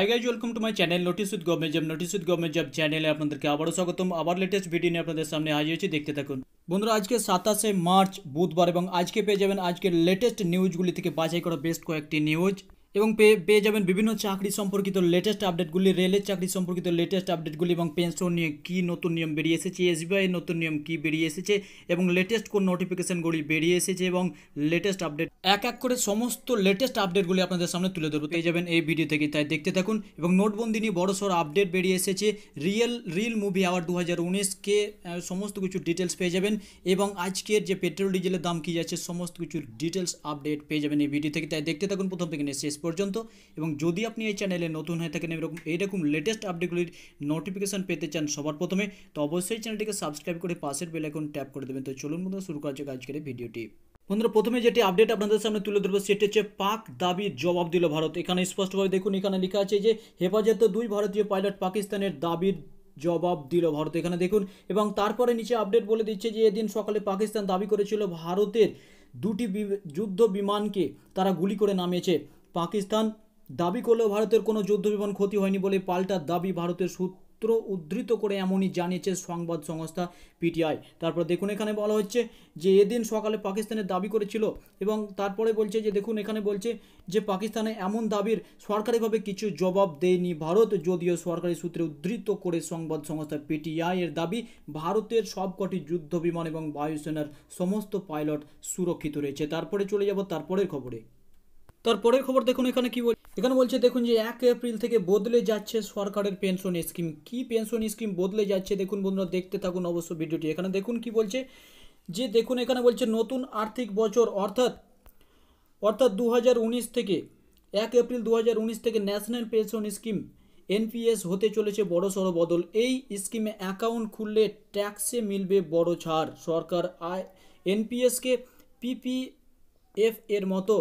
Hi guys welcome to my channel notice with government job notice with government job চ্যানেলে আপনাদেরকে আবারও স্বাগতম আবার লেটেস্ট ভিডিও নিয়ে আপনাদের সামনে হাজির হয়েছি দেখতে থাকুন বন্ধুরা আজকে সাতাশে মার্চ বুধবার এবং আজকে পেয়ে যাবেন আজকের লেটেস্ট নিউজগুলি থেকে বাছাই করা বেস্ট কয়েকটি নিউজ এবং পেয়ে পেয়ে যাবেন বিভিন্ন চাকরি সম্পর্কিত লেটেস্ট আপডেটগুলি রেলের চাকরি সম্পর্কিত লেটেস্ট আপডেটগুলি এবং পেনশন নিয়ে কী নতুন নিয়ম বেরিয়ে এসেছে এসবিআই নতুন নিয়ম কী বেরিয়ে এসেছে এবং লেটেস্ট কোন নোটিফিকেশনগুলি বেরিয়ে এসেছে এবং লেটেস্ট আপডেট এক এক করে সমস্ত লেটেস্ট আপডেটগুলি আপনাদের সামনে তুলে ধরবো। পেয়ে যাবেন এই ভিডিও থেকে, তাই দেখতে থাকুন এবং নোটবন্দি নিয়ে বড় সড়ো আপডেট বেরিয়ে এসেছে রিয়েল রিল মুভি আওয়ার দু হাজার উনিশকে সমস্ত কিছু ডিটেলস পেয়ে যাবেন এবং আজকের যে পেট্রোল ডিজেলের দাম কী যাচ্ছে, সমস্ত কিছু ডিটেলস আপডেট পেয়ে যাবেন এই ভিডিও থেকে, তাই দেখতে থাকুন প্রথম থেকে নিয়ে শেষ পর্যন্ত এবং যদি আপনি এই চ্যানেলে নতুন হয়ে থাকেন এরকম এইরকম লেটেস্ট আপডেটগুলির নোটিফিকেশন পেতে চান সবার প্রথমে, তো অবশ্যই চ্যানেলটিকে সাবস্ক্রাইব করে পাশের বেল আইকন ট্যাপ করে দেবেন। তো চলুন বন্ধুরা, শুরু করা যাক আজকের ভিডিওটি বন্ধুরা, প্রথমে যেটি আপডেট আপনাদের সামনে তুলে ধরবো, সেটি হচ্ছে পাক দাবির জবাব দিল ভারত। এখানে স্পষ্টভাবে দেখুন, এখানে লেখা আছে যে, হেফাজতে দুই ভারতীয় পাইলট পাকিস্তানের দাবির জবাব দিল ভারত। এখানে দেখুন, এবং তারপরে নিচে আপডেট বলে দিচ্ছে যে, এদিন সকালে পাকিস্তান দাবি করেছিল ভারতের দুটি যুদ্ধ বিমানকে তারা গুলি করে নামিয়েছে। পাকিস্তান দাবি করলেও ভারতের কোনো যুদ্ধ বিমান ক্ষতি হয়নি বলে পাল্টা দাবি ভারতের সূত্র উদ্ধৃত করে এমনই জানিয়েছে সংবাদ সংস্থা পিটিআই। তারপর দেখুন এখানে বলা হচ্ছে যে এদিন সকালে পাকিস্তানের দাবি করেছিল এবং তারপরে বলছে যে দেখুন এখানে বলছে যে পাকিস্তানে এমন দাবির সরকারিভাবে কিছু জবাব দেয়নি ভারত, যদিও সরকারি সূত্রে উদ্ধৃত করে সংবাদ সংস্থা পিটিআই এর দাবি, ভারতের সবকটি যুদ্ধ বিমান এবং বায়ুসেনার সমস্ত পাইলট সুরক্ষিত রয়েছে। তারপরে চলে যাব তারপরের খবরে। তারপরের খবর দেখুন, এখানে কি বল, এখানে বলছে, দেখুন যে এক এপ্রিল থেকে বদলে যাচ্ছে সরকারের পেনশন স্কিম কি পেনশন স্কিম বদলে যাচ্ছে, দেখুন বন্ধুরা, দেখতে থাকুন অবশ্য ভিডিওটি। এখানে দেখুন কি বলছে, যে দেখুন, এখানে বলছে, নতুন আর্থিক বছর, অর্থাৎ অর্থাৎ দু হাজার উনিশ থেকে, এক এপ্রিল দু হাজার উনিশ থেকে ন্যাশনাল পেনশন স্কিম এনপিএস হতে চলেছে বড় সড়ো বদল। এই স্কিমে অ্যাকাউন্ট খুললে ট্যাক্সে মিলবে বড় ছাড়। সরকার আয় এনপিএসকে পিপি এফ এর মতো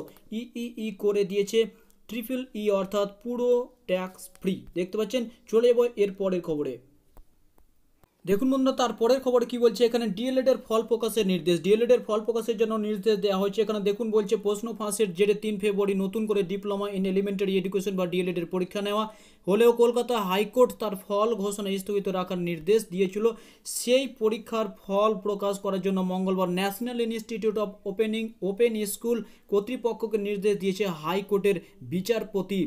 ইই করে দিয়েছে ট্রিপল ই অর্থাৎ পুরো ট্যাক্স ফ্রি দেখতে পাচ্ছেন? চলে যাব এর পরের খবরে। দেখুন বন্ধুরা, তারপরের খবর কি বলছে? এখানে ডিএলএড এর ফল প্রকাশের নির্দেশ। ডিএলএড এর ফল প্রকাশের জন্য নির্দেশ দেওয়া হয়েছে। এখানে দেখুন বলছে, প্রশ্ন ফাঁসের জেরে তিন ফেব্রুয়ারি নতুন করে ডিপ্লোমা ইন এলিমেন্টারি এডুকেশন বা ডিএলএড এর পরীক্ষা নেওয়া হলেও কলকাতা হাইকোর্ট তার ফল ঘোষণা স্থগিত রাখার নির্দেশ দিয়েছিল। সেই পরীক্ষার ফল প্রকাশ করার জন্য মঙ্গলবার national institute of opening, open school কর্তৃপক্ষকে নির্দেশ দিয়েছে হাইকোর্টের বিচারপতি।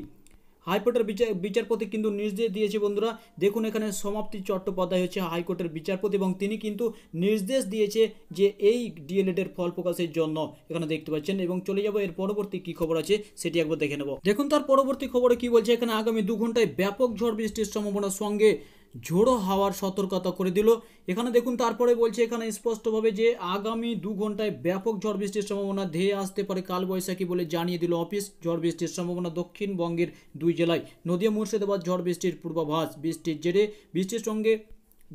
হাইকোর্টের বিচার বিচারপতি কিন্তু নির্দেশ দিয়েছে বন্ধুরা। দেখুন এখানে সমাপ্তি চট্টোপাধ্যায় হচ্ছে হাইকোর্টের বিচারপতি এবং তিনি কিন্তু নির্দেশ দিয়েছে যে এই ডিএলএডের ফল প্রকাশের জন্য এখানে দেখতে পাচ্ছেন। এবং চলে যাব এর পরবর্তী কি খবর আছে সেটি একবার দেখে নেব। দেখুন তার পরবর্তী খবরে কি বলছে? এখানে আগামী দু ঘন্টায় ব্যাপক ঝড় বৃষ্টির সম্ভাবনার সঙ্গে ঝোড়ো হাওয়ার সতর্কতা করে দিল। এখানে দেখুন, তারপরে বলছে, এখানে স্পষ্টভাবে যে আগামী দু ঘন্টায় ব্যাপক ঝড় বৃষ্টির সম্ভাবনা ধেয়ে আসতে পারে কালবৈশাখী বলে জানিয়ে দিল অফিস। ঝড় বৃষ্টির সম্ভাবনা দক্ষিণবঙ্গের দুই জেলায়। নদিয়া, মুর্শিদাবাদ ঝড় বৃষ্টির পূর্বাভাস। বৃষ্টির জেরে বৃষ্টির সঙ্গে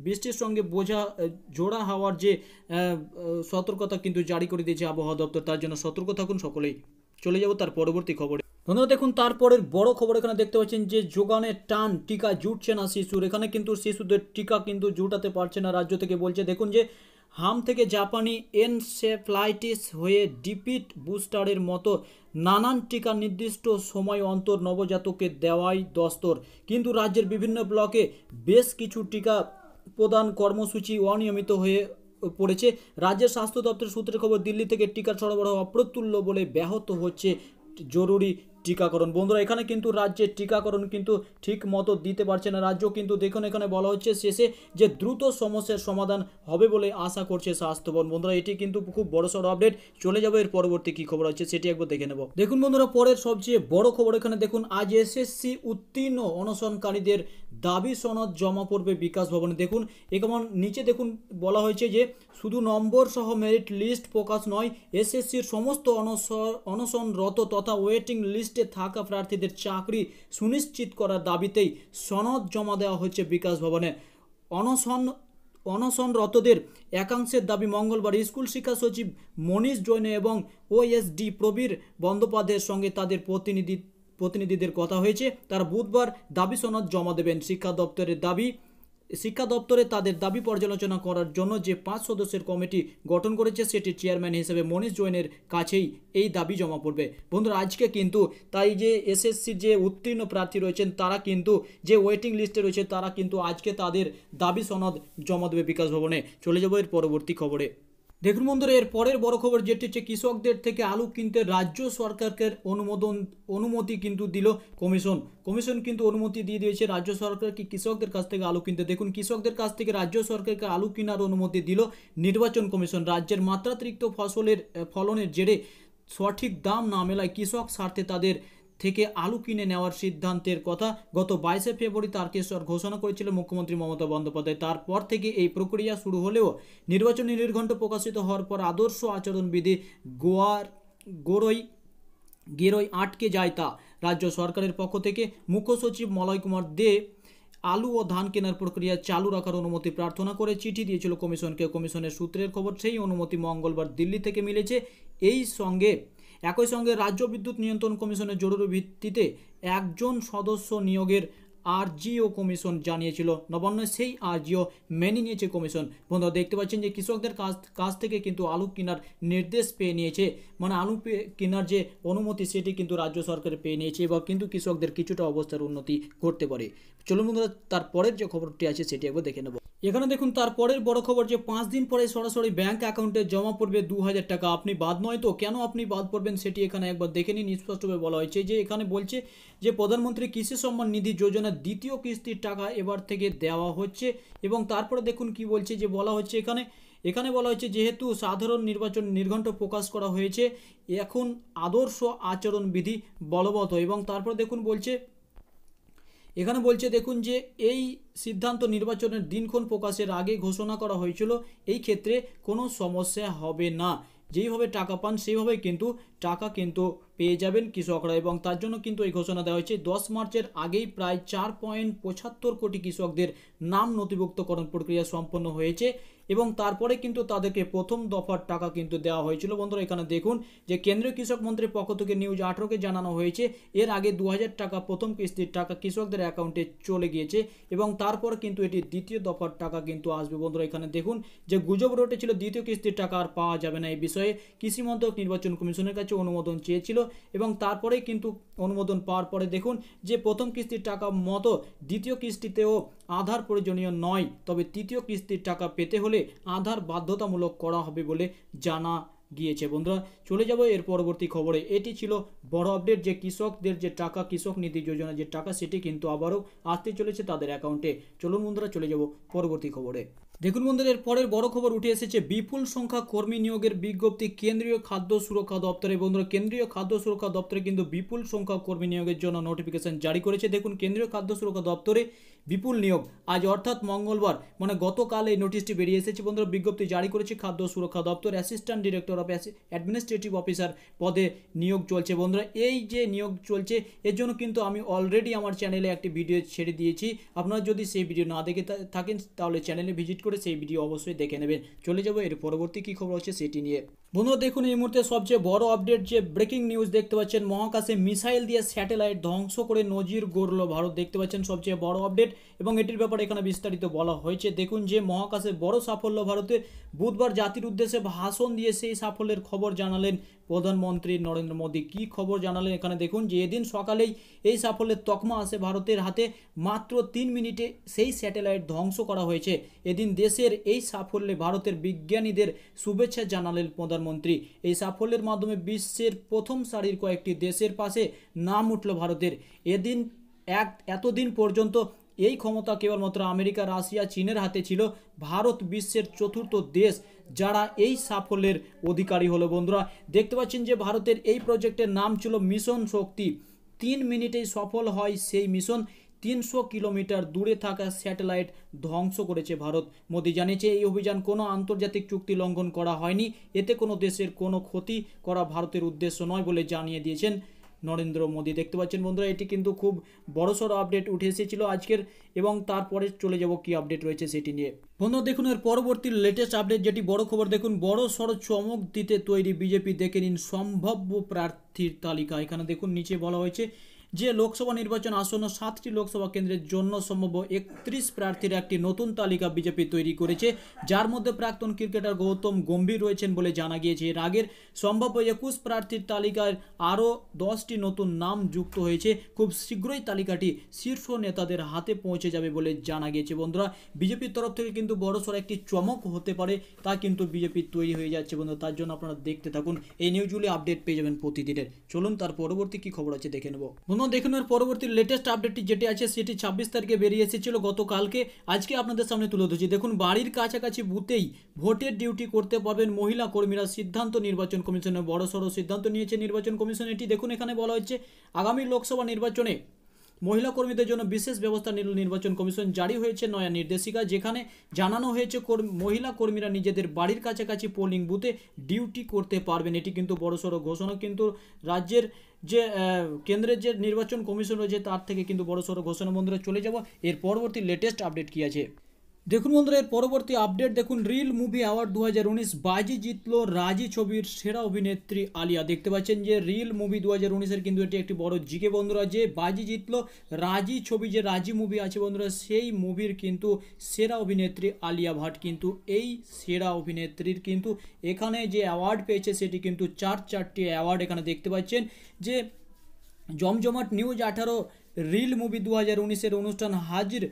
বৃষ্টির সঙ্গে বোঝা জোড়া হাওয়ার যে সতর্কতা কিন্তু জারি করে দিয়েছে আবহাওয়া দপ্তর। তার জন্য সতর্ক থাকুন সকলেই। চলে যাব তার পরবর্তী খবরে। বন্ধুরা দেখুন, তারপরের বড় খবর এখানে দেখতে পাচ্ছেন যে যোগানের টান, টিকা জুটছে না শিশুর। এখানে কিন্তু শিশুদের টিকা কিন্তু জুটাতে পারছে না রাজ্য থেকে বলছে। দেখুন যে, হাম থেকে জাপানি এনসেফ্লাইটিস হয়ে ডিপিট বুস্টারের মতো নানান টিকা নির্দিষ্ট সময় অন্তর নবজাতককে দেওয়াই দস্তর। কিন্তু রাজ্যের বিভিন্ন ব্লকে বেশ কিছু টিকা প্রদান কর্মসূচি অনিয়মিত হয়ে পড়েছে। রাজ্যের স্বাস্থ্য দপ্তরের সূত্রের খবর, দিল্লি থেকে টিকা সরবরাহ অপ্রতুল্য বলে ব্যাহত হচ্ছে জরুরি টিকাকরণ। বন্ধুরা, এখানে কিন্তু রাজ্যের টিকাকরণ কিন্তু ঠিক মতো দিতে পারছে না। রাজ্য কিন্তু দেখুন, এখানে বলা হচ্ছে শেষে যে দ্রুত সমস্যার সমাধান হবে বলে আশা করছে স্বাস্থ্যবন। বন্ধুরা, এটি কিন্তু খুব বড় সড়ো আপডেট চলে যাবে এর পরবর্তী কি খবর আছে সেটি একবার দেখে নেব। দেখুন বন্ধুরা, পরের সবচেয়ে বড় খবর এখানে দেখুন, আজ এসএসসি উত্তীর্ণ অনশনকারীদের দাবি সনদ জমা পড়বে বিকাশ ভবনে। দেখুন কেমন নিচে দেখুন, বলা হয়েছে যে শুধু নম্বর সহ মেরিট লিস্ট প্রকাশ নয়, এসএসসির সমস্ত অনশন, অনশনরত তথা ওয়েটিং লিস্টে থাকা প্রার্থীদের চাকরি সুনিশ্চিত করার দাবিতেই সনদ জমা দেওয়া হচ্ছে বিকাশ ভবনে। অনশন অনশনরতদের একাংশের দাবি মঙ্গলবার স্কুল শিক্ষা সচিব মনীষ জৈন এবং ওএসডি প্রবীর বন্দ্যোপাধ্যায়ের সঙ্গে তাদের প্রতিনিধি প্রতিনিধিদের কথা হয়েছে। তারা বুধবার দাবি সনদ জমা দেবেন। শিক্ষা দপ্তরের দাবি শিক্ষা দপ্তরে তাদের দাবি পর্যালোচনা করার জন্য যে পাঁচ সদস্যের কমিটি গঠন করেছে সেটি চেয়ারম্যান হিসেবে মনীষ জৈনের কাছেই এই দাবি জমা পড়বে। বন্ধুরা, আজকে কিন্তু তাই যে এসএসসির যে উত্তীর্ণ প্রার্থী রয়েছেন, তারা কিন্তু যে ওয়েটিং লিস্টে রয়েছে, তারা কিন্তু আজকে তাদের দাবি সনদ জমা দেবে বিকাশ ভবনে। চলে যাব এর পরবর্তী খবরে। দেখুন বন্ধুরা এর পরের বড় খবর যেটি হচ্ছে কৃষকদের থেকে আলু কিনতে রাজ্য সরকারকে অনুমোদন, অনুমতি কিন্তু দিল কমিশন। কমিশন কিন্তু অনুমতি দিয়ে দিয়েছে রাজ্য সরকারকে কৃষকদের কাছ থেকে আলু কিনতে। দেখুন, কৃষকদের কাছ থেকে রাজ্য সরকারকে আলু কেনার অনুমতি দিল নির্বাচন কমিশন। রাজ্যের মাত্রাতিরিক্ত ফসলের, ফলনের জেরে সঠিক দাম না মেলায় কৃষক স্বার্থে তাদের থেকে আলু কিনে নেওয়ার সিদ্ধান্তের কথা গত বাইশে ফেব্রুয়ারি তারকেশ্বর ঘোষণা করেছিল মুখ্যমন্ত্রী মমতা বন্দ্যোপাধ্যায়। তারপর থেকে এই প্রক্রিয়া শুরু হলেও নির্বাচনী নির্ঘণ্ট প্রকাশিত হওয়ার পর আদর্শ আচরণবিধি গোয়ার গোরই গেরোই আটকে যায় তা। রাজ্য সরকারের পক্ষ থেকে মুখ্য সচিব মলয় কুমার দে আলু ও ধান কেনার প্রক্রিয়া চালু রাখার অনুমতি প্রার্থনা করে চিঠি দিয়েছিল কমিশনকে। কমিশনের সূত্রের খবর, সেই অনুমতি মঙ্গলবার দিল্লি থেকে মিলেছে। এই সঙ্গে একই সঙ্গে রাজ্য বিদ্যুৎ নিয়ন্ত্রণ কমিশনের জরুরি ভিত্তিতে একজন সদস্য নিয়োগের আরজিও কমিশন জানিয়েছিল। নবান্ন সেই আরজিও মেনে নিয়েছে কমিশন। বন্ধুরা, দেখতে পাচ্ছেন যে কৃষকদের কাছ কাছ থেকে কিন্তু আলু কেনার নির্দেশ পেয়ে নিয়েছে। মানে আলু কেনার যে অনুমতি, সেটি কিন্তু রাজ্য সরকার পেয়ে নিয়েছে এবং কিন্তু কৃষকদের কিছুটা অবস্থার উন্নতি করতে পারে। চলুন বন্ধুরা তারপরের যে খবরটি আছে, সেটি একবার দেখে নেব। এখানে দেখুন তারপরের বড় খবর যে পাঁচ দিন পরে সরাসরি ব্যাংক অ্যাকাউন্টে জমা পড়বে দু হাজার টাকা। আপনি বাদ নয় তো? কেন আপনি বাদ পড়বেন সেটি এখানে একবার দেখে নিন। স্পষ্টভাবে বলা হয়েছে যে, এখানে বলছে যে, প্রধানমন্ত্রী কৃষি সম্মান নিধি যোজনার দ্বিতীয় কিস্তির টাকা এবার থেকে দেওয়া হচ্ছে এবং তারপরে দেখুন কি বলছে যে, বলা হচ্ছে এখানে এখানে বলা হয়েছে যেহেতু সাধারণ নির্বাচন নির্ঘণ্ট প্রকাশ করা হয়েছে, এখন আদর্শ আচরণবিধি বলবৎ এবং তারপর দেখুন বলছে এখানে বলছে, দেখুন যে, এই সিদ্ধান্ত নির্বাচনের দিনক্ষণ প্রকাশের আগে ঘোষণা করা হয়েছিল, এই ক্ষেত্রে কোনো সমস্যা হবে না। যেইভাবে টাকা পান, সেইভাবে কিন্তু টাকা কিন্তু পেয়ে যাবেন কৃষকরা। এবং তার জন্য কিন্তু এই ঘোষণা দেওয়া হয়েছে, দশ মার্চের আগেই প্রায় চার পয়েন্ট পঁচাত্তর কোটি কৃষকদের নাম নথিভুক্তকরণ প্রক্রিয়া সম্পন্ন হয়েছে। এবং তারপরে কিন্তু তাদেরকে প্রথম দফার টাকা কিন্তু দেওয়া হয়েছিল। বন্ধুরা, এখানে দেখুন যে কেন্দ্রীয় কৃষক মন্ত্রীর পক্ষ থেকে নিউজ আঠারোকে জানানো হয়েছে, এর আগে দু হাজার টাকা প্রথম কিস্তির টাকা কৃষকদের অ্যাকাউন্টে চলে গিয়েছে এবং তারপর কিন্তু এটি দ্বিতীয় দফার টাকা কিন্তু আসবে। বন্ধুরা, এখানে দেখুন যে গুজব রোটে ছিল দ্বিতীয় কিস্তির টাকা আর পাওয়া যাবে না। এই বিষয়ে কৃষি মন্ত্রক নির্বাচন কমিশনের কাছে অনুমোদন চেয়েছিল এবং তারপরেই কিন্তু অনুমোদন পাওয়ার পরে দেখুন যে প্রথম কিস্তির টাকা মতো দ্বিতীয় কিস্তিতেও আধার প্রয়োজনীয় নয়, তবে তৃতীয় কিস্তির টাকা পেতে হলে আধার বাধ্যতামূলক করা হবে বলে জানা গিয়েছে। বন্ধুরা, চলে যাব এর পরবর্তী খবরে। এটি ছিল বড় আপডেট যে কৃষকদের যে টাকা, কৃষক নীতি যোজনা যে টাকা, সেটি কিন্তু আবারও আসতে চলেছে তাদের অ্যাকাউন্টে চলুন বন্ধুরা, চলে যাব পরবর্তী খবরে। দেখুন বন্ধুরা এর পরের বড় খবর উঠে এসেছে, বিপুল সংখ্যা কর্মী নিয়োগের বিজ্ঞপ্তি কেন্দ্রীয় খাদ্য সুরক্ষা দপ্তরে। বন্ধুরা, কেন্দ্রীয় খাদ্য সুরক্ষা দপ্তরে কিন্তু বিপুল সংখ্যা কর্মী নিয়োগের জন্য নোটিফিকেশন জারি করেছে। দেখুন, কেন্দ্রীয় খাদ্য সুরক্ষা দপ্তরে বিপুল নিয়োগ। আজ অর্থাৎ মঙ্গলবার মানে গতকাল এই নোটিশটি বেরিয়ে এসেছে। বন্ধুরা, বিজ্ঞপ্তি জারি করেছে খাদ্য সুরক্ষা দপ্তর। Assistant director of administrative officer পদে নিয়োগ চলছে। বন্ধুরা, এই যে নিয়োগ চলছে, এর জন্য কিন্তু আমি অলরেডি আমার চ্যানেলে একটি ভিডিও ছেড়ে দিয়েছি। আপনারা যদি সেই ভিডিও না দেখে থাকেন, তাহলে চ্যানেলে ভিজিট করে সেই ভিডিও অবশ্যই দেখে নেবেন। চলে যাব এর পরবর্তী কী খবর হচ্ছে সেটি নিয়ে। বন্ধুরা, দেখুন, এই মুহূর্তে সবচেয়ে বড় আপডেট যে ব্রেকিং নিউজ দেখতে পাচ্ছেন, মহাকাশে মিসাইল দিয়ে স্যাটেলাইট ধ্বংস করে নজির গড়ল ভারত। দেখতে পাচ্ছেন, সবচেয়ে বড় আপডেট এবং এটির ব্যাপারে এখানে বিস্তারিত বলা হয়েছে। দেখুন যে মহাকাশে বড় সাফল্য ভারতের বুধবার জাতির উদ্দেশ্যে ভাষণ দিয়ে সেই সাফল্যের খবর জানালেন প্রধানমন্ত্রী নরেন্দ্র মোদী। কি খবর জানালেন এখানে দেখুন, যে এদিন সকালেই এই সাফল্যের তকমা আসে ভারতের হাতে। মাত্র তিন মিনিটে সেই স্যাটেলাইট ধ্বংস করা হয়েছে। এদিন দেশের এই সাফল্যে ভারতের বিজ্ঞানীদের শুভেচ্ছা জানালেন প্রধানমন্ত্রী। এই সাফল্যের মাধ্যমে বিশ্বের প্রথম সারির কয়েকটি দেশের পাশে নাম উঠল ভারতের। এদিন এক এতদিন পর্যন্ত এই ক্ষমতা কেবলমাত্র আমেরিকা, রাশিয়া, চীনের হাতে ছিল। ভারত বিশ্বের চতুর্থ দেশ, যারা এই সাফল্যের অধিকারী হলো বন্ধুরা। দেখতে পাচ্ছেন যে ভারতের এই প্রজেক্টের নাম ছিল মিশন শক্তি। তিন মিনিটেই সফল হয় সেই মিশন। তিনশো কিলোমিটার দূরে থাকা স্যাটেলাইট ধ্বংস করেছে ভারত। মোদী জানিয়েছে, এই অভিযান কোনো আন্তর্জাতিক চুক্তি লঙ্ঘন করা হয়নি। এতে কোনো দেশের কোনো ক্ষতি করা ভারতের উদ্দেশ্য নয় বলে জানিয়ে দিয়েছেন নরেন্দ্র মোদী। দেখতে পাচ্ছেন বন্ধুরা, এটি কিন্তু খুব বড়সড় আপডেট উঠে এসেছিল আজকের এবং তারপরে চলে যাব কি আপডেট রয়েছে সেটি নিয়ে। বন্ধুরা, দেখুন, এর পরবর্তী লেটেস্ট আপডেট যেটি বড় খবর, দেখুন বড় সড় চমক দিতে তৈরি বিজেপি দেখে নিন সম্ভাব্য প্রার্থীর তালিকা। এখানে দেখুন, নিচে বলা হয়েছে যে লোকসভা নির্বাচন আসন্ন সাতটি লোকসভা কেন্দ্রের জন্য সম্ভব একত্রিশ প্রার্থীর একটি নতুন তালিকা বিজেপি তৈরি করেছে, যার মধ্যে প্রাক্তন ক্রিকেটার গৌতম গম্ভীর রয়েছেন বলে জানা গিয়েছে। এর আগের সম্ভাব্য একুশ প্রার্থীর তালিকায় আরও দশটি নতুন নাম যুক্ত হয়েছে। খুব শীঘ্রই তালিকাটি শীর্ষ নেতাদের হাতে পৌঁছে যাবে বলে জানা গিয়েছে। বন্ধুরা, বিজেপির তরফ থেকে কিন্তু বড়সড় একটি চমক হতে পারে, তা কিন্তু বিজেপির তৈরি হয়ে যাচ্ছে বন্ধুরা, তার জন্য আপনারা দেখতে থাকুন। এই নিউজগুলি আপডেট পেয়ে যাবেন প্রতিদিনের। চলুন, তার পরবর্তী কি খবর আছে দেখে নেব। বন্ধুরা দেখুন এর পরবর্তী লেটেস্ট আপডেটটি যেটি আছে, সেটি ছাব্বিশ তারিখে বেরিয়ে এসেছিল গতকালকে। আজকে আপনাদের সামনে তুলে ধরছি। দেখুন, বাড়ির কাছাকাছি বুথেই ভোটের ডিউটি করতে পারবেন মহিলা কর্মীরা। সিদ্ধান্ত নির্বাচন কমিশনের বড় সড়ো সিদ্ধান্ত নিয়েছে নির্বাচন কমিশন। এটি দেখুন, এখানে বলা হচ্ছে, আগামী লোকসভা নির্বাচনে মহিলা কর্মীদের জন্য বিশেষ ব্যবস্থা নিল নির্বাচন কমিশন। জারি হয়েছে নয়া নির্দেশিকা, যেখানে জানানো হয়েছে মহিলা কর্মীরা নিজেদের বাড়ির কাছাকাছি পোলিং বুথে ডিউটি করতে পারবেন। এটি কিন্তু বড়সড় ঘোষণা, কিন্তু রাজ্যের যে কেন্দ্রের যে নির্বাচন কমিশন রয়েছে, তার থেকে কিন্তু বড়সড় ঘোষণা বন্ধুরা চলে যাব। এর পরবর্তী লেটেস্ট আপডেট কী আছে? দেখুন বন্ধুরা, এর পরবর্তী আপডেট দেখুন রিল মুভি অ্যাওয়ার্ড দু হাজার উনিশ, বাজি জিতলো রাজি ছবির সেরা অভিনেত্রী আলিয়া। দেখতে পাচ্ছেন যে রিল মুভি দু হাজার উনিশের কিন্তু এটি একটি বড় জিকে বন্ধুরা, যে বাজি জিতলো রাজি ছবি, যে রাজি মুভি আছে বন্ধুরা, সেই মুভির কিন্তু সেরা অভিনেত্রী আলিয়া ভাট কিন্তু এই সেরা অভিনেত্রীর কিন্তু এখানে যে অ্যাওয়ার্ড পেয়েছে, সেটি কিন্তু চার চারটি অ্যাওয়ার্ড এখানে দেখতে পাচ্ছেন যে, জমজমাট নিউজ আঠারো রিল মুভি দু হাজার উনিশের অনুষ্ঠান হাজির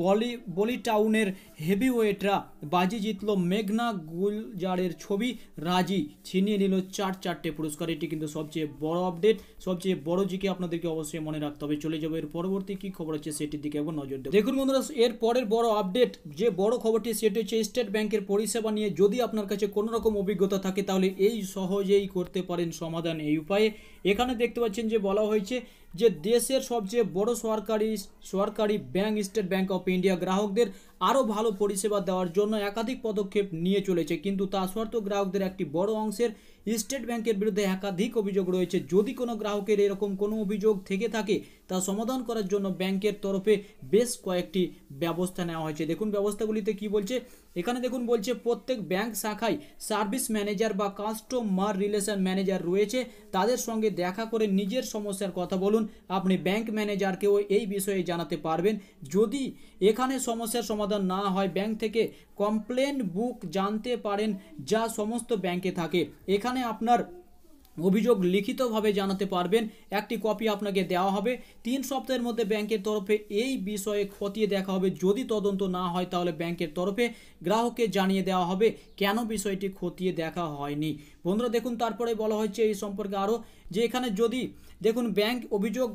বলি বলি টাউনের হেভিওয়েটরা। বাজি জিতল মেঘনা গুলজারের ছবি রাজি। ছিনিয়ে নিল চার চারটে পুরস্কার। এটি কিন্তু সবচেয়ে বড় আপডেট, সবচেয়ে বড় জিকে আপনাদেরকে অবশ্যই মনে রাখতে হবে। চলে যাবে এর পরবর্তী কী খবর আছে সেটির দিকে একবার নজর দেবো। দেখুন বন্ধুরা, এর পরের বড় আপডেট, যে বড় খবরটি সেটি হচ্ছে স্টেট ব্যাংকের পরিষেবা নিয়ে যদি আপনার কাছে কোনো রকম অভিজ্ঞতা থাকে, তাহলে এই সহজেই করতে পারেন সমাধান এই উপায়ে। এখানে দেখতে পাচ্ছেন যে বলা হয়েছে যে দেশের সবচেয়ে বড় সরকারি সরকারি bank state bank of India গ্রাহকদের আরও ভালো পরিষেবা দেওয়ার জন্য একাধিক পদক্ষেপ নিয়ে চলেছে। কিন্তু তা সত্ত্বেও গ্রাহকদের একটি বড় অংশের স্টেট ব্যাংকের বিরুদ্ধে একাধিক অভিযোগ রয়েছে। যদি কোনো গ্রাহকের এরকম কোনো অভিযোগ থেকে থাকে, তা সমাধান করার জন্য ব্যাংকের তরফে বেশ কয়েকটি ব্যবস্থা নেওয়া হয়েছে। দেখুন ব্যবস্থাগুলিতে কি বলছে। এখানে দেখুন বলছে, প্রত্যেক ব্যাংক শাখায় সার্ভিস ম্যানেজার বা কাস্টমার রিলেশন ম্যানেজার রয়েছে। তাদের সঙ্গে দেখা করে নিজের সমস্যার কথা বলুন। আপনি ব্যাংক ম্যানেজারকেও এই বিষয়ে জানাতে পারবেন। যদি এখানে সমস্যার সমাধান না হয়, ব্যাংক থেকে কমপ্লেন বুক জানতে পারেন যা সমস্ত ব্যাংকে থাকে। এখানে আপনার অভিযোগ লিখিতভাবে জানাতে পারবেন, একটি কপি আপনাকে দেওয়া হবে। তিন সপ্তাহের মধ্যে ব্যাংকের তরফে এই বিষয়ে খতিয়ে দেখা হবে। যদি তদন্ত না হয়, তাহলে ব্যাংকের তরফে গ্রাহককে জানিয়ে দেওয়া হবে কেন বিষয়টি খতিয়ে দেখা হয়নি। বন্ধুরা, দেখুন, তারপরে বলা হচ্ছে এই সম্পর্কে আরও যে এখানে যদি, দেখুন, ব্যাংক অভিযোগ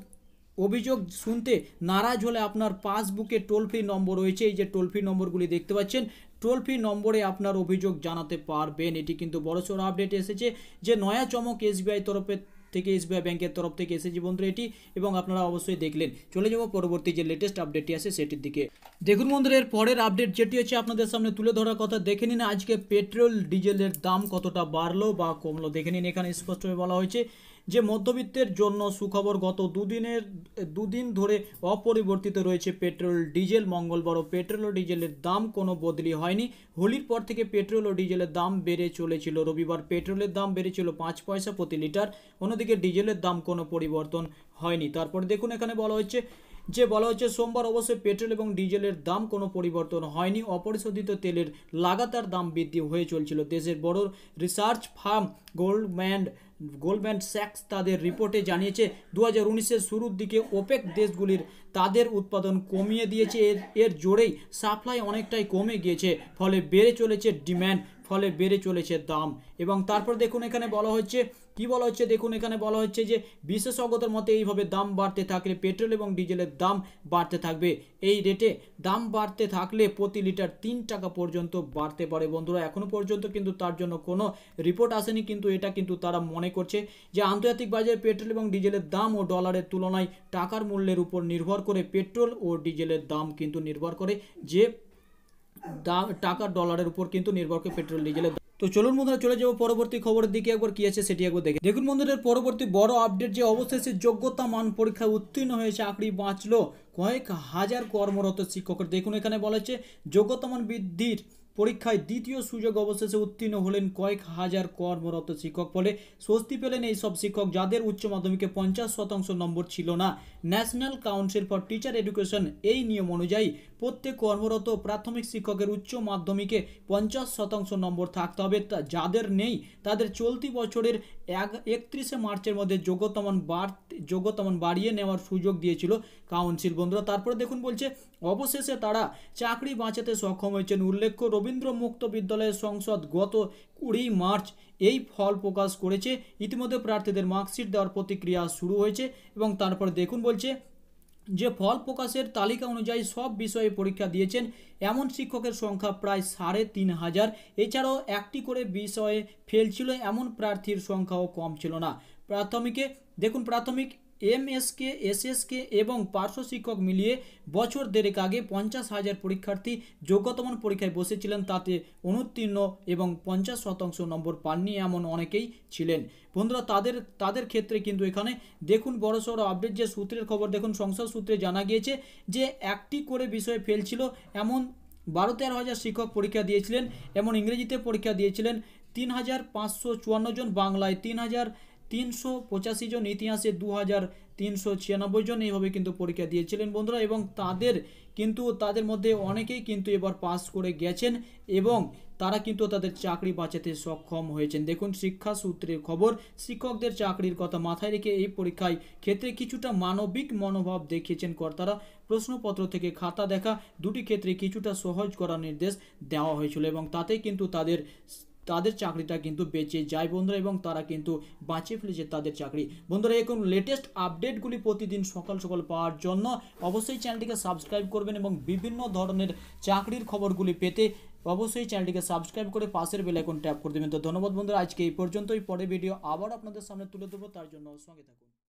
অভিযোগ শুনতে নারাজ হলে আপনার পাসবুকে টোল ফ্রি নম্বর রয়েছে। এই যে টোল ফ্রি নম্বরগুলি দেখতে পাচ্ছেন টোল ফ্রি নম্বরে আপনার অভিযোগ জানাতে পারবেন। এটি কিন্তু বড়সড় আপডেট এসেছে যে নয়া চমক এসবিআই তরফে থেকে, এসবিআই ব্যাংকের তরফ থেকে এসেছে বন্ধুরা এটি এবং আপনারা অবশ্যই দেখলেন। চলে যাব পরবর্তী যে লেটেস্ট আপডেটটি আছে সেটির দিকে। দেখুন বন্ধুরা, এর পরের আপডেট যেটি হচ্ছে আপনাদের সামনে তুলে ধরার কথা, দেখে নিন আজকে পেট্রোল ডিজেলের দাম কতটা বাড়লো বা কমলো। দেখে নিন এখানে স্পষ্টভাবে বলা হয়েছে যে মধ্যবিত্তের জন্য সুখবর গত দুদিনের, দুদিন ধরে অপরিবর্তিত রয়েছে পেট্রোল, ডিজেল, মঙ্গলবার পেট্রোল ও ডিজেলের দাম কোনো বদলি হয়নি। হোলির পর থেকে পেট্রোল ও ডিজেলের দাম বেড়ে চলেছিল। রবিবার পেট্রোলের দাম বেড়েছিল পাঁচ পয়সা প্রতি লিটার, অন্যদিকে ডিজেলের দাম কোনো পরিবর্তন হয়নি। তারপর দেখুন এখানে বলা হচ্ছে যে বলা হচ্ছে সোমবার অবশ্যই পেট্রোল এবং ডিজেলের দাম কোনো পরিবর্তন হয়নি। অপরিশোধিত তেলের লাগাতার দাম বৃদ্ধি হয়ে চলছিল। দেশের বড় রিসার্চ ফার্ম গোল্ডম্যান্ড, গোল্ডম্যান স্যাক্স তাদের রিপোর্টে জানিয়েছে দু হাজার শুরুর দিকে ওপেক দেশগুলির তাদের উৎপাদন কমিয়ে দিয়েছে। এর এর জোরেই সাপ্লাই অনেকটাই কমে গিয়েছে, ফলে বেড়ে চলেছে ডিম্যান্ড, ফলে বেড়ে চলেছে দাম। এবং তারপর দেখুন এখানে বলা হচ্ছে কি বলা হচ্ছে দেখুন, এখানে বলা হচ্ছে যে, বিশেষজ্ঞদের মতে এইভাবে দাম বাড়তে থাকলে পেট্রোল এবং ডিজেলের দাম বাড়তে থাকবে এই রেটে দাম বাড়তে থাকলে প্রতি লিটার তিন টাকা পর্যন্ত বাড়তে পারে বন্ধুরা এখনও পর্যন্ত কিন্তু তার জন্য কোনো রিপোর্ট আসেনি, কিন্তু এটা কিন্তু তারা মনে করছে যে, আন্তর্জাতিক বাজারে পেট্রোল এবং ডিজেলের দাম ও ডলারের তুলনায় টাকার মূল্যের উপর নির্ভর করে পেট্রোল ও ডিজেলের দাম কিন্তু নির্ভর করে যে টাকা ডলারের উপর কিন্তু নির্ভর করে পেট্রোল, ডিজেলের। তো চলুন বন্ধুরা, চলে যাব পরবর্তী খবরের দিকে। একবার কি আছে সেটি একবার দেখে দেখুন বন্ধুদের, পরবর্তী বড় আপডেট যে অবশেষে যোগ্যতা মান পরীক্ষায় উত্তীর্ণ হয়ে চাকরি বাঁচলো কয়েক হাজার কর্মরত শিক্ষকের। দেখুন এখানে বলেছে যোগ্যতা মান বৃদ্ধির পরীক্ষায় দ্বিতীয় সুযোগ অবশেষে উত্তীর্ণ হলেন কয়েক হাজার কর্মরত শিক্ষক। ফলে স্বস্তি পেলেন এই সব শিক্ষক যাদের উচ্চ মাধ্যমিকে পঞ্চাশ শতাংশ নম্বর ছিল না। National council for teacher education এই নিয়ম অনুযায়ী প্রত্যেক কর্মরত প্রাথমিক শিক্ষকের উচ্চ মাধ্যমিকে পঞ্চাশ শতাংশ নম্বর থাকতে হবে। যাদের নেই, তাদের চলতি বছরের এক, একত্রিশে মার্চের মধ্যে যোগ্যতমান বার যোগ্যতমান বাড়িয়ে নেওয়ার সুযোগ দিয়েছিল কাউন্সিল বন্ধুরা। তারপরে দেখুন বলছে, অবশেষে তারা চাকরি বাঁচাতে সক্ষম হয়েছেন। উল্লেখ্য রবীন্দ্র মুক্ত বিদ্যালয়ের সংসদ গত কুড়ি মার্চ এই ফল প্রকাশ করেছে। ইতিমধ্যে প্রার্থীদের মার্কশিট দেওয়ার প্রতিক্রিয়া শুরু হয়েছে এবং তারপরে দেখুন বলছে, যে ফল প্রকাশের তালিকা অনুযায়ী সব বিষয়ে পরীক্ষা দিয়েছেন, এমন শিক্ষকের সংখ্যা প্রায় সাড়ে তিন হাজার। এছাড়াও একটি করে বিষয়ে ফেল ছিল, এমন প্রার্থীর সংখ্যাও কম ছিল না। প্রাথমিকে, দেখুন প্রাথমিক এমএসকে এসএসকে এবং পার্শ্ব শিক্ষক মিলিয়ে বছর দেড়েক আগে পঞ্চাশ হাজার পরীক্ষার্থী যোগ্যতমান পরীক্ষায় বসেছিলেন। তাতে অনুত্তীর্ণ এবং পঞ্চাশ শতাংশ নম্বর পাননি এমন অনেকেই ছিলেন। বন্ধুরা, তাদের তাদের ক্ষেত্রে কিন্তু এখানে দেখুন বড়সড় আপডেট যে সূত্রের খবর, দেখুন সংসদ সূত্রে জানা গিয়েছে যে একটি করে বিষয়ে ফেল ছিল। এমন বারো তেরো হাজার শিক্ষক পরীক্ষা দিয়েছিলেন, এমন ইংরেজিতে পরীক্ষা দিয়েছিলেন, তিন হাজার পাঁচশো চুয়ান্ন জন, বাংলায় তিন হাজার তিনশো পঁচাশি জন ইতিহাসে দু হাজার তিনশো ছিয়ানব্বই জন এইভাবে কিন্তু পরীক্ষা দিয়েছিলেন বন্ধুরা এবং তাদের কিন্তু তাদের মধ্যে অনেকেই কিন্তু এবার পাস করে গেছেন এবং তারা কিন্তু তাদের চাকরি বাঁচাতে সক্ষম হয়েছেন। দেখুন, শিক্ষা সূত্রের খবর, শিক্ষকদের চাকরির কথা মাথায় রেখে এই পরীক্ষায় ক্ষেত্রে কিছুটা মানবিক মনোভাব দেখিয়েছেন কর্তারা। প্রশ্নপত্র থেকে খাতা দেখা, দুটি ক্ষেত্রে কিছুটা সহজ করার নির্দেশ দেওয়া হয়েছিল এবং তাতে কিন্তু তাদের তাদের চাকরিটা কিন্তু বেঁচে যায় বন্ধুরা এবং তারা কিন্তু বাঁচিয়ে ফেলেছে তাদের চাকরি। বন্ধুরা এরকম লেটেস্ট আপডেটগুলি প্রতিদিন সকাল সকাল পাওয়ার জন্য অবশ্যই চ্যানেলটিকে সাবস্ক্রাইব করবেন এবং বিভিন্ন ধরনের চাকরির খবরগুলি পেতে অবশ্যই চ্যানেলটিকে সাবস্ক্রাইব করে পাশের বেল আইকন ট্যাপ করে দেবেন। তো ধন্যবাদ বন্ধুরা, আজকে এই পর্যন্তই। পরে ভিডিও আবার আপনাদের সামনে তুলে দেবো তার জন্য সঙ্গে থাকুন।